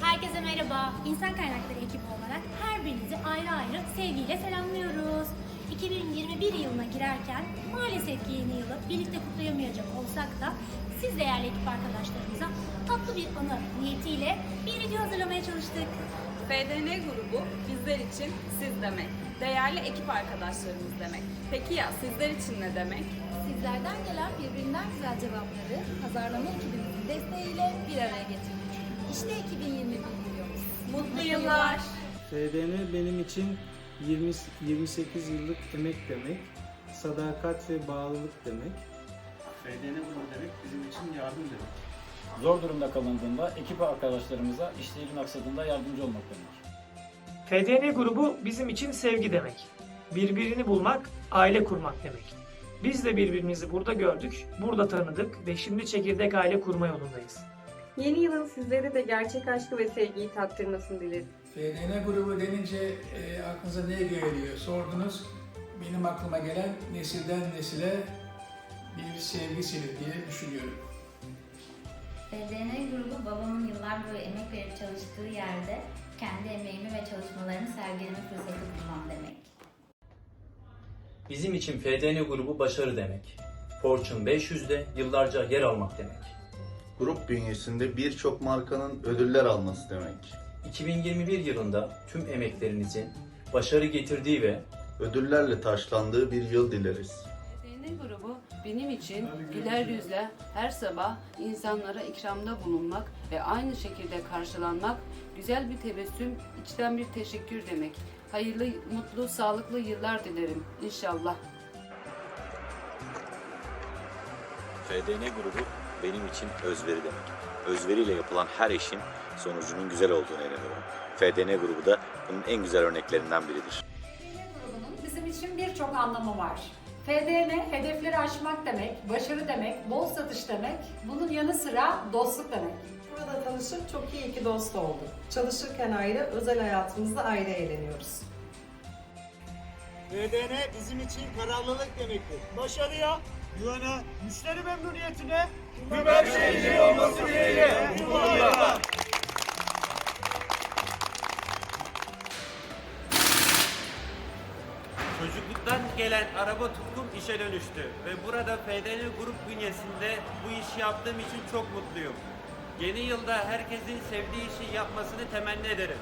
Herkese merhaba. İnsan kaynakları ekibi olarak her birinizi ayrı ayrı sevgiyle selamlıyoruz. 2021 yılına girerken maalesef ki yeni yılı birlikte kutlayamayacak olsak da siz değerli ekip arkadaşlarımıza tatlı bir anı niyetiyle bir video hazırlamaya çalıştık. FDN grubu bizler için siz demek. Değerli ekip arkadaşlarımız demek. Peki ya sizler için ne demek? Sizlerden gelen birbirinden güzel cevapları pazarlama ekibimizin desteğiyle bir araya getirdik. İşte 2021 videomuz. Mutlu yıllar. FDN benim için 20, 28 yıllık emek demek, sadakat ve bağlılık demek. FDN grubu demek bizim için yardım demek. Zor durumda kalındığında ekip arkadaşlarımıza işlerin aksadığında yardımcı olmak demek. FDN grubu bizim için sevgi demek. Birbirini bulmak, aile kurmak demek. Biz de birbirimizi burada gördük, burada tanıdık ve şimdi çekirdek aile kurma yolundayız. Yeni yılın sizlere de gerçek aşkı ve sevgiyi tattırmasını dileriz. FDN grubu denince e, aklınıza ne geliyor sordunuz. Benim aklıma gelen nesilden nesile bir sevgisidir diye düşünüyorum. FDN grubu babamın yıllar boyu emek verip çalıştığı yerde kendi emeğimi ve çalışmalarını sergileme fırsatı bulmam demek. Bizim için FDN grubu başarı demek. Fortune 500'de yıllarca yer almak demek. Grup bünyesinde birçok markanın ödüller alması demek. 2021 yılında tüm emeklerinizin başarı getirdiği ve Ödüllerle taşlandığı bir yıl dileriz. FDN grubu benim için güler yüzle her sabah insanlara ikramda bulunmak ve aynı şekilde karşılanmak, güzel bir tebessüm, içten bir teşekkür demek. Hayırlı, mutlu, sağlıklı yıllar dilerim inşallah. FDN grubu benim için özveri demek. Özveriyle yapılan her işin sonucunun güzel olduğunu inanıyorum. FDN grubu da bunun en güzel örneklerinden biridir. grubunun bizim için birçok anlamı var. FDN hedefleri aşmak demek, başarı demek, bol satış demek, bunun yanı sıra dostluk demek. Burada tanışıp çok iyi iki dost olduk. Çalışırken ayrı, özel hayatımızda ayrı eğleniyoruz. FDN bizim için kararlılık demektir. Başarıya, güvene, müşteri memnuniyetine tüm her şeyin olması dileğiyle. Yıllar. Çocukluktan gelen araba tutkum işe dönüştü ve burada FDN grup bünyesinde bu işi yaptığım için çok mutluyum. Yeni yılda herkesin sevdiği işi yapmasını temenni ederim.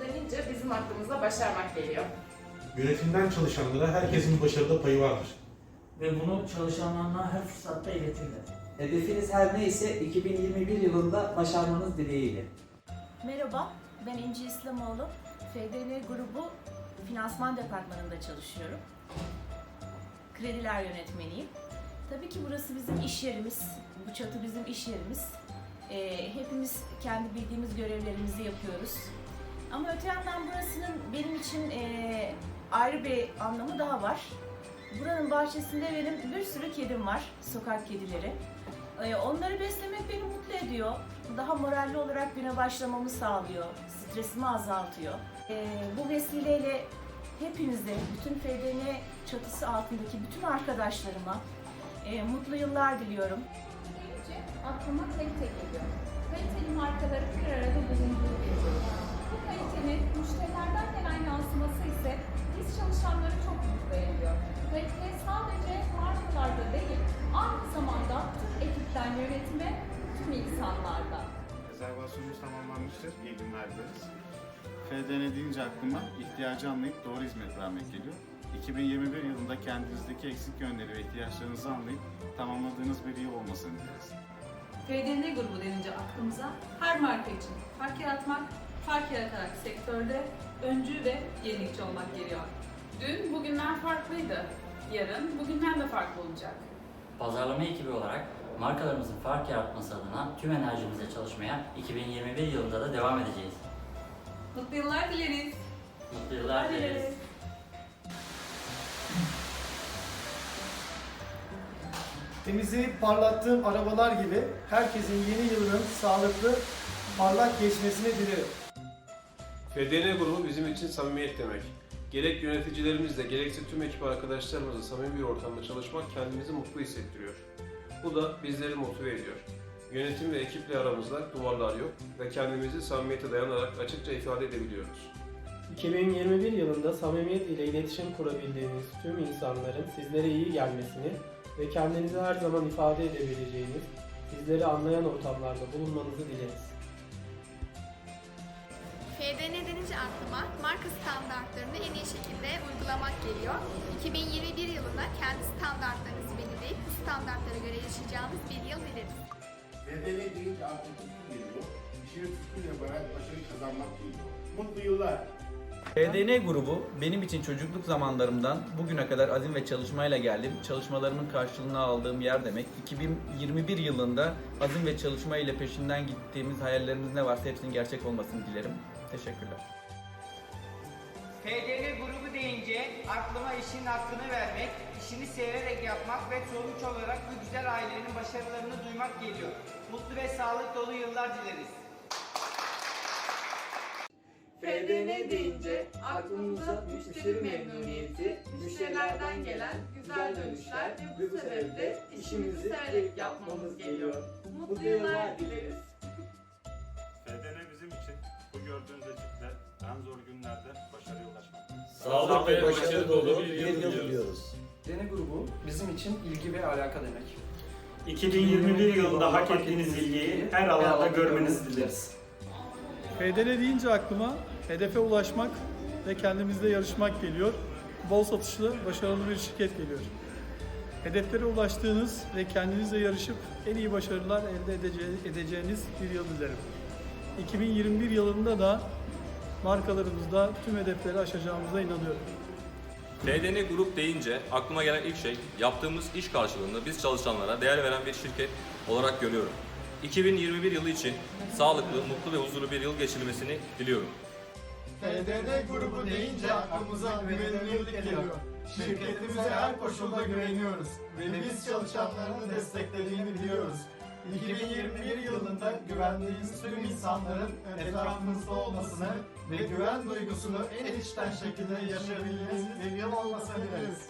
grubu denince bizim aklımıza başarmak geliyor. Yönetimden çalışanlara herkesin başarıda payı vardır. Ve bunu çalışanlarına her fırsatta iletirler. Hedefiniz her neyse 2021 yılında başarmanız dileğiyle. Merhaba, ben İnci İslamoğlu. FDN grubu finansman departmanında çalışıyorum. Krediler yönetmeniyim. Tabii ki burası bizim iş yerimiz. Bu çatı bizim iş yerimiz. Ee, hepimiz kendi bildiğimiz görevlerimizi yapıyoruz. Ama öte yandan burasının benim için ee, ayrı bir anlamı daha var. Buranın bahçesinde benim bir sürü kedim var, sokak kedileri. Ee, onları beslemek beni mutlu ediyor. Daha moralli olarak güne başlamamı sağlıyor. Stresimi azaltıyor. Ee, bu vesileyle hepinize, bütün FDN çatısı altındaki bütün arkadaşlarıma e, mutlu yıllar diliyorum. Aklıma kalite geliyor. Kaliteli markaların bir arada bulunduğu bir kalitenin müşterilerden gelen yansıması ise biz çalışanları çok mutlu ediyor. Kalite sadece markalarda değil, aynı zamanda tüm ekipten yönetime, tüm insanlarda. Rezervasyonumuz tamamlanmıştır. İyi günler dileriz. FDN deyince aklıma ihtiyacı anlayıp doğru hizmet vermek geliyor. 2021 yılında kendinizdeki eksik yönleri ve ihtiyaçlarınızı anlayıp tamamladığınız bir yıl olmasını dileriz. FDN grubu denince aklımıza her marka için fark yaratmak, fark yaratarak sektörde öncü ve yenilikçi olmak geliyor. Dün bugünler farklıydı. Yarın bugünden de farklı olacak. Pazarlama ekibi olarak markalarımızın fark yaratması adına tüm enerjimizle çalışmaya 2021 yılında da devam edeceğiz. Mutlu yıllar dileriz. Mutlu yıllar dileriz. Temizleyip parlattığım arabalar gibi herkesin yeni yılının sağlıklı, parlak geçmesini dilerim. FDN grubu bizim için samimiyet demek. Gerek yöneticilerimizle gerekse tüm ekip arkadaşlarımızla samimi bir ortamda çalışmak kendimizi mutlu hissettiriyor. Bu da bizleri motive ediyor. Yönetim ve ekiple aramızda duvarlar yok ve kendimizi samimiyete dayanarak açıkça ifade edebiliyoruz. 2021 yılında samimiyet ile iletişim kurabildiğiniz tüm insanların sizlere iyi gelmesini ve kendinizi her zaman ifade edebileceğiniz, sizleri anlayan ortamlarda bulunmanızı dileriz. FDN denince aklıma marka standartlarını en iyi şekilde uygulamak geliyor. 2021 yılında kendi standartlarınızı belirleyip bu standartlara göre yaşayacağınız bir yıl dileriz. Bedeli deyince aklıma tutku geliyor. İşini tutkuyla yaparak başarı kazanmak geliyor. Mutlu yıllar. FDN grubu benim için çocukluk zamanlarımdan bugüne kadar azim ve çalışmayla geldim. Çalışmalarımın karşılığını aldığım yer demek. 2021 yılında azim ve çalışma ile peşinden gittiğimiz hayallerimiz ne varsa hepsinin gerçek olmasını dilerim. Teşekkürler. FDN grubu deyince aklıma işin hakkını vermek, işini severek yapmak ve sonuç olarak bu güzel ailenin başarılarını duymak geliyor. Mutlu ve sağlık dolu yıllar dileriz. FDN deyince aklımıza müşteri memnuniyeti, müşterilerden gelen güzel dönüşler ve bu sebeple işimizi severek yapmamız geliyor. Mutlu yıllar dileriz. Gördüğünüz ekiple en zor günlerde başarıya ulaşmak. Sağlık ve başarı dolu bir yıl diliyoruz. Dene grubu bizim için ilgi ve alaka demek. 2021 yılında hak ettiğiniz ilgiyi her alanda görmenizi dileriz. FDN deyince aklıma hedefe ulaşmak ve kendimizle yarışmak geliyor. Bol satışlı, başarılı bir şirket geliyor. Hedeflere ulaştığınız ve kendinizle yarışıp en iyi başarılar elde edece- edeceğiniz bir yıl dilerim. 2021 yılında da markalarımızda tüm hedefleri aşacağımıza inanıyorum. FDN Grup deyince aklıma gelen ilk şey yaptığımız iş karşılığında biz çalışanlara değer veren bir şirket olarak görüyorum. 2021 yılı için sağlıklı, mutlu ve huzurlu bir yıl geçirmesini diliyorum. FDN grubu deyince aklımıza güvenilirlik geliyor. Şirketimize her koşulda güveniyoruz ve biz çalışanlarını desteklediğini biliyoruz. 2021 yılında güvendiğimiz tüm insanların etrafımızda olmasını ve güven duygusunu en içten şekilde yaşayabildiğimiz bir yıl olmasını dileriz.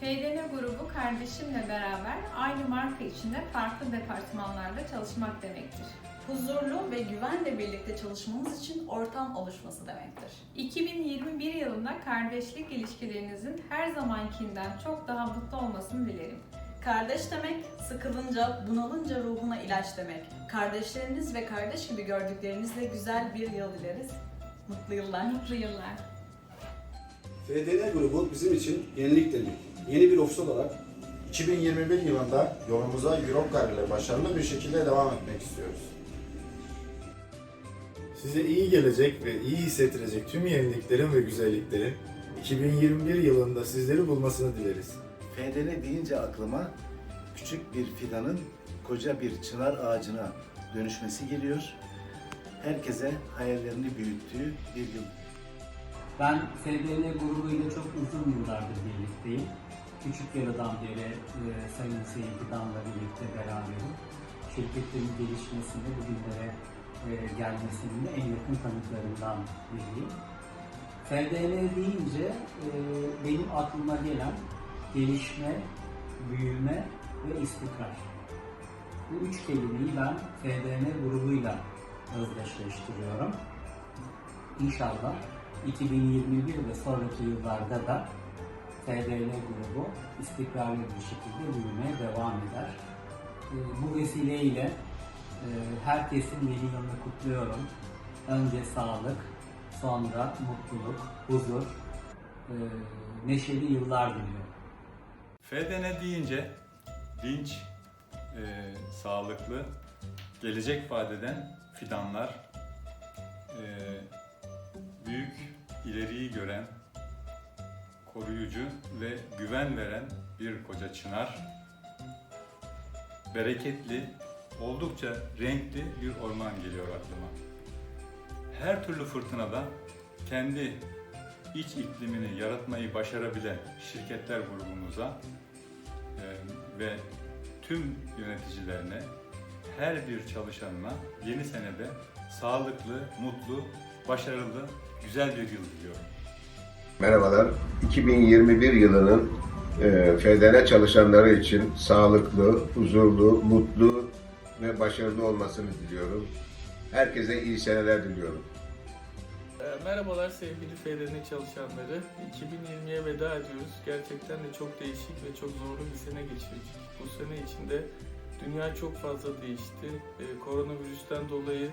FDN grubu kardeşimle beraber aynı marka içinde farklı departmanlarda çalışmak demektir. huzurlu ve güvenle birlikte çalışmamız için ortam oluşması demektir. 2021 yılında kardeşlik ilişkilerinizin her zamankinden çok daha mutlu olmasını dilerim. Kardeş demek, sıkılınca, bunalınca ruhuna ilaç demek. Kardeşleriniz ve kardeş gibi gördüklerinizle güzel bir yıl dileriz. Mutlu yıllar. Mutlu yıllar. FDN grubu bizim için yenilik demek. Yeni bir ofis olarak 2021 yılında yolumuza Europcar ile başarılı bir şekilde devam etmek istiyoruz. Size iyi gelecek ve iyi hissettirecek tüm yeniliklerin ve güzelliklerin 2021 yılında sizleri bulmasını dileriz. FDN deyince aklıma küçük bir fidanın koca bir çınar ağacına dönüşmesi geliyor. Herkese hayallerini büyüttüğü bir yıl. Ben FDN grubuyla çok uzun yıllardır birlikteyim. Küçük yarıdan beri e, Sayın Seyit Fidan'la birlikte beraberim. Şirketin gelişmesinde bugünlere e, gelmesinin en yakın tanıklarından biriyim. FDN deyince e, benim aklıma gelen gelişme, büyüme ve istikrar. Bu üç kelimeyi ben FDN grubuyla özdeşleştiriyorum. İnşallah 2021 ve sonraki yıllarda da FDN grubu istikrarlı bir şekilde büyümeye devam eder. Ee, Bu vesileyle e, herkesin yeni yılını kutluyorum. Önce sağlık, sonra mutluluk, huzur, e, neşeli yıllar diliyorum. FDN deyince dinç, e, sağlıklı, gelecek vadeden fidanlar, e, büyük ileriyi gören, koruyucu ve güven veren bir koca çınar, bereketli, oldukça renkli bir orman geliyor aklıma. Her türlü fırtınada kendi iç iklimini yaratmayı başarabilen şirketler grubumuza e, ve tüm yöneticilerine, her bir çalışanına yeni senede sağlıklı, mutlu, başarılı, güzel bir yıl diliyorum. Merhabalar. 2021 yılının e, FDN çalışanları için sağlıklı, huzurlu, mutlu ve başarılı olmasını diliyorum. Herkese iyi seneler diliyorum. Ee, Merhabalar sevgili FDN çalışanları. 2020'ye veda ediyoruz. Gerçekten de çok değişik ve çok zorlu bir sene geçirdik. Bu sene içinde dünya çok fazla değişti. Ee, Koronavirüsten dolayı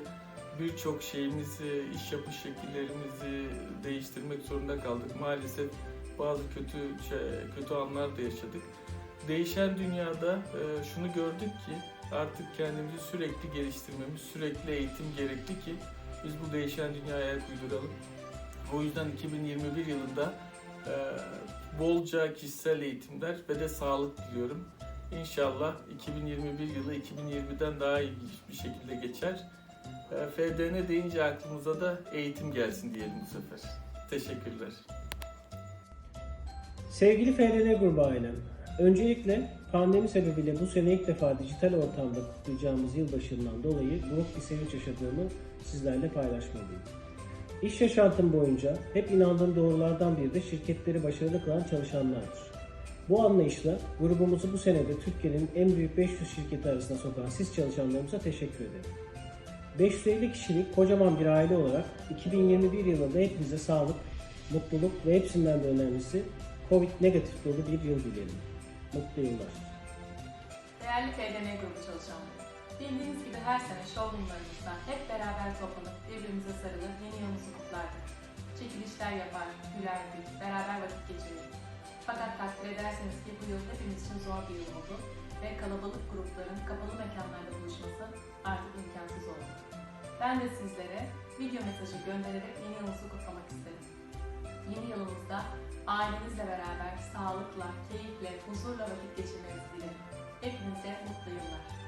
birçok şeyimizi, iş yapış şekillerimizi değiştirmek zorunda kaldık. Maalesef bazı kötü şey- kötü anlar da yaşadık. Değişen dünyada e, şunu gördük ki artık kendimizi sürekli geliştirmemiz, sürekli eğitim gerekli ki biz bu değişen dünyaya ayak uyduralım. O yüzden 2021 yılında e, bolca kişisel eğitimler ve de sağlık diliyorum. İnşallah 2021 yılı 2020'den daha iyi bir şekilde geçer. E, FDN deyince aklımıza da eğitim gelsin diyelim bu sefer. Teşekkürler. Sevgili FDN grubu ailem, öncelikle pandemi sebebiyle bu sene ilk defa dijital ortamda kutlayacağımız yılbaşından dolayı buruk bir sevinç yaşadığımı sizlerle paylaşmalıyım. İş yaşantım boyunca hep inandığım doğrulardan biri de şirketleri başarılı kılan çalışanlardır. Bu anlayışla grubumuzu bu senede Türkiye'nin en büyük 500 şirketi arasına sokan siz çalışanlarımıza teşekkür ederim. 550 kişilik kocaman bir aile olarak 2021 yılında hepinize sağlık, mutluluk ve hepsinden de önemlisi Covid negatif dolu bir yıl dilerim. Mutlu yıllar. Değerli FDN grubu çalışanları, bildiğiniz gibi her sene showroomlarımızda hep beraber toplanıp birbirimize sarılır, yeni yılımızı kutlardık. Çekilişler yapar, gülerdik, beraber vakit geçirirdik. Fakat takdir ederseniz ki bu yıl hepimiz için zor bir yıl oldu ve kalabalık grupların kapalı mekanlarda buluşması artık imkansız oldu. Ben de sizlere video mesajı göndererek yeni yılınızı kutlamak isterim yeni yılımızda ailenizle beraber sağlıkla, keyifle, huzurla vakit geçirmenizi dilerim. Hepinize mutlu yıllar.